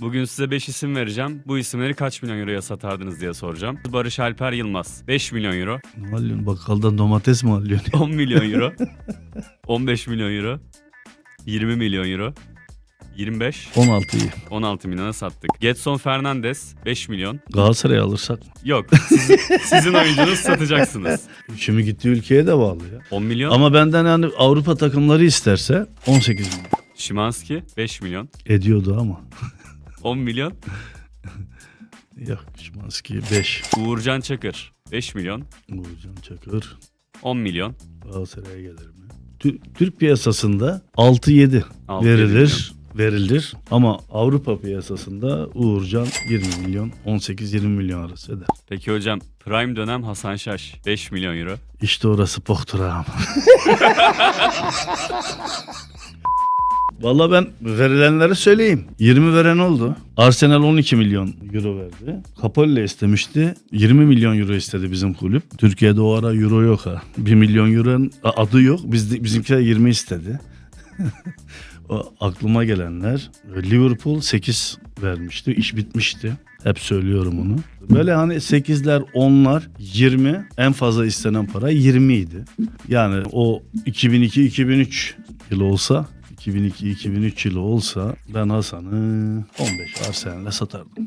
Bugün size 5 isim vereceğim. Bu isimleri kaç milyon euroya satardınız diye soracağım. Barış Alper Yılmaz 5 milyon euro. Ne alıyorsun? Bakkaldan domates mi alıyorsun? 10 milyon euro. 15 milyon euro. 20 milyon euro. 25. 16 iyi. 16 milyona sattık. Getson Fernandes 5 milyon. Galatasaray alırsak. Yok. Sizin, sizin oyuncunuz satacaksınız. Şimdi gittiği ülkeye de bağlı ya. 10 milyon. Ama benden yani Avrupa takımları isterse 18 milyon. Şimanski 5 milyon. Ediyordu ama. 10 milyon. Yok Şimanski 5. Uğurcan Çakır 5 milyon. Uğurcan Çakır 10 milyon. Galatasaray'a gelir mi? Tür- Türk piyasasında 6-7 6-7 verilir. Verilir ama Avrupa piyasasında Uğurcan 20 milyon 18-20 milyon arası eder. Peki hocam prime dönem Hasan Şaş 5 milyon euro. İşte orası boktur ağam. Valla ben verilenleri söyleyeyim. 20 veren oldu. Arsenal 12 milyon euro verdi. Capolle istemişti. 20 milyon euro istedi bizim kulüp. Türkiye'de o ara euro yok ha. 1 milyon euronun adı yok. Biz, bizimkiler 20 istedi. o aklıma gelenler. Liverpool 8 vermişti. İş bitmişti. Hep söylüyorum onu. Böyle hani 8'ler, 10'lar, 20 en fazla istenen para 20 idi. Yani o 2002-2003 yılı olsa 2002-2003 yılı olsa ben Hasan'ı 15 Arsenal'e satardım.